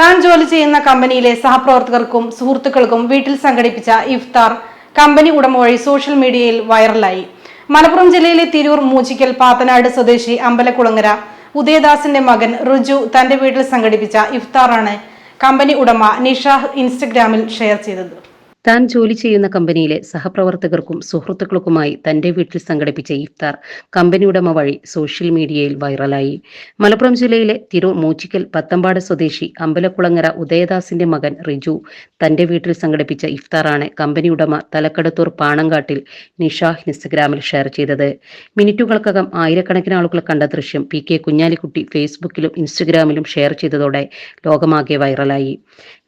താൻ ജോലി ചെയ്യുന്ന കമ്പനിയിലെ സഹപ്രവർത്തകർക്കും സുഹൃത്തുക്കൾക്കും വീട്ടിൽ സംഘടിപ്പിച്ച ഇഫ്താർ കമ്പനി ഉടമ വഴി സോഷ്യൽ മീഡിയയിൽ വൈറലായി. മലപ്പുറം ജില്ലയിലെ തിരൂർ മൂച്ചിക്കൽ പാത്തനാട് സ്വദേശി അമ്പലക്കുളങ്ങര ഉദയദാസിന്റെ മകൻ റുജു തന്റെ വീട്ടിൽ സംഘടിപ്പിച്ച ഇഫ്താറാണ് കമ്പനി ഉടമ നിഷാഹ് ഇൻസ്റ്റഗ്രാമിൽ ഷെയർ ചെയ്തത്. താൻ ജോലി ചെയ്യുന്ന കമ്പനിയിലെ സഹപ്രവർത്തകർക്കും സുഹൃത്തുക്കൾക്കുമായി തന്റെ വീട്ടിൽ സംഘടിപ്പിച്ച ഇഫ്താർ കമ്പനി ഉടമ വഴി സോഷ്യൽ മീഡിയയിൽ വൈറലായി. മലപ്പുറം ജില്ലയിലെ തിരൂർ മൂച്ചിക്കൽ പത്തമ്പാട് സ്വദേശി അമ്പലക്കുളങ്ങര ഉദയദാസിന്റെ മകൻ റിജു തന്റെ വീട്ടിൽ സംഘടിപ്പിച്ച ഇഫ്താറാണ് കമ്പനി ഉടമ തലക്കടത്തൂർ പാണങ്കാട്ടിൽ നിഷാഹ് ഇൻസ്റ്റഗ്രാമിൽ ഷെയർ ചെയ്തത്. മിനിറ്റുകൾക്കകം ആയിരക്കണക്കിന് ആളുകൾ കണ്ട ദൃശ്യം പി കെ കുഞ്ഞാലിക്കുട്ടി ഫേസ്ബുക്കിലും ഇൻസ്റ്റഗ്രാമിലും ഷെയർ ചെയ്തതോടെ ലോകമാകെ വൈറലായി.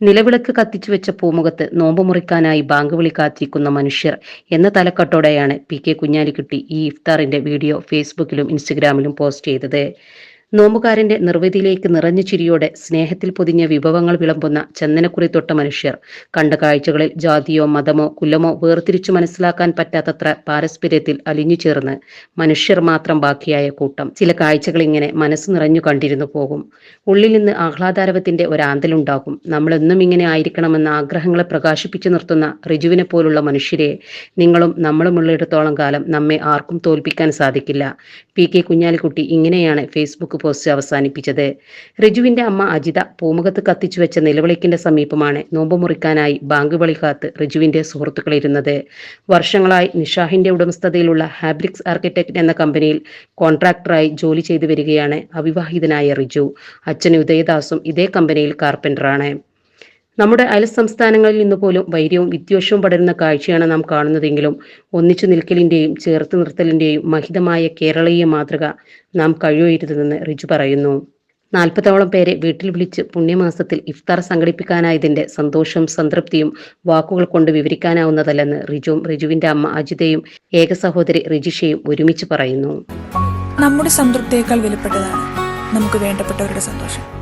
നിലവിളക്ക് കത്തിച്ചു വെച്ച പൂമുഖത്ത് നോമ്പ് മുറിക്കാനായി ബാങ്ക് വിളി കാത്തിരിക്കുന്ന മനുഷ്യർ എന്ന തലക്കെട്ടോടെയാണ് പി കെ കുഞ്ഞാലിക്കുട്ടി ഈ ഇഫ്താറിന്റെ വീഡിയോ ഫേസ്ബുക്കിലും ഇൻസ്റ്റഗ്രാമിലും പോസ്റ്റ് ചെയ്തത്. നോമ്പുകാരന്റെ നിർവൃതിയിലേക്ക് നിറഞ്ഞ ചിരിയോടെ സ്നേഹത്തിൽ പൊതിഞ്ഞ വിഭവങ്ങൾ വിളമ്പുന്ന ചന്ദനക്കുറി തൊട്ട മനുഷ്യർ. കണ്ട കാഴ്ചകളിൽ ജാതിയോ മതമോ കുലമോ വേർതിരിച്ചു മനസ്സിലാക്കാൻ പറ്റാത്തത്ര പാരസ്പര്യത്തിൽ അലിഞ്ഞു ചേർന്ന് മനുഷ്യർ മാത്രം ബാക്കിയായ കൂട്ടം. ചില കാഴ്ചകൾ ഇങ്ങനെ മനസ്സ് നിറഞ്ഞു കണ്ടിരുന്നു പോകും. ഉള്ളിൽ നിന്ന് ആഹ്ലാദാരവത്തിന്റെ ഒരാന്തലുണ്ടാകും നമ്മളെന്നും ഇങ്ങനെ ആയിരിക്കണമെന്ന ആഗ്രഹങ്ങളെ പ്രകാശിപ്പിച്ചു നിർത്തുന്ന റിജുവിനെ പോലുള്ള മനുഷ്യരെ നിങ്ങളും നമ്മളുമുള്ളിടത്തോളം കാലം നമ്മെ ആർക്കും തോൽപ്പിക്കാൻ സാധിക്കില്ല. പി കെ കുഞ്ഞാലിക്കുട്ടി ഇങ്ങനെയാണ് ഫേസ്ബുക്ക് പോസ്റ്റ് അവസാനിപ്പിച്ചത്. റിജുവിന്റെ അമ്മ അജിത പൂമുഖത്ത് കത്തിച്ചു വെച്ച നിലവിളിക്കിന്റെ സമീപമാണ് നോമ്പ് മുറിക്കാനായി ബാങ്ക് വിളി കാത്ത് റിജുവിന്റെ സുഹൃത്തുക്കൾ ഇരുന്നത് വർഷങ്ങളായി നിഷാഹിന്റെ ഉടമസ്ഥതയിലുള്ള ഹാബ്രിക്സ് ആർക്കിടെക്ട് എന്ന കമ്പനിയിൽ കോൺട്രാക്ടറായി ജോലി ചെയ്തു വരികയാണ് അവിവാഹിതനായ റിജു. അച്ഛൻ ഉദയദാസും ഇതേ കമ്പനിയിൽ കാർപ്പന്ററാണ്. നമ്മുടെ അയൽ സംസ്ഥാനങ്ങളിൽ നിന്ന് പോലും വൈര്യവും വിദ്വേഷവും പടരുന്ന കാഴ്ചയാണ് നാം കാണുന്നതെങ്കിലും ഒന്നിച്ചു നിൽക്കലിന്റെയും ചേർത്ത് നിർത്തലിന്റെയും മഹിതമായ കേരളീയ മാതൃക നാം കഴിവരുതെന്ന് റിജു പറയുന്നു. നാൽപ്പതോളം പേരെ വീട്ടിൽ വിളിച്ച് പുണ്യമാസത്തിൽ ഇഫ്താർ സംഘടിപ്പിക്കാനായതിന്റെ സന്തോഷവും സംതൃപ്തിയും വാക്കുകൾ കൊണ്ട് വിവരിക്കാനാവുന്നതല്ലെന്ന് റിജുവും റിജുവിന്റെ അമ്മ അജിതയും ഏക സഹോദരി റിജിഷയും ഒരുമിച്ച് പറയുന്നു. നമ്മുടെ സംതൃപ്തിയേക്കാൾ വിലപ്പെട്ടതാണ് നമുക്ക് വേണ്ടപ്പെട്ടവരുടെ സന്തോഷം.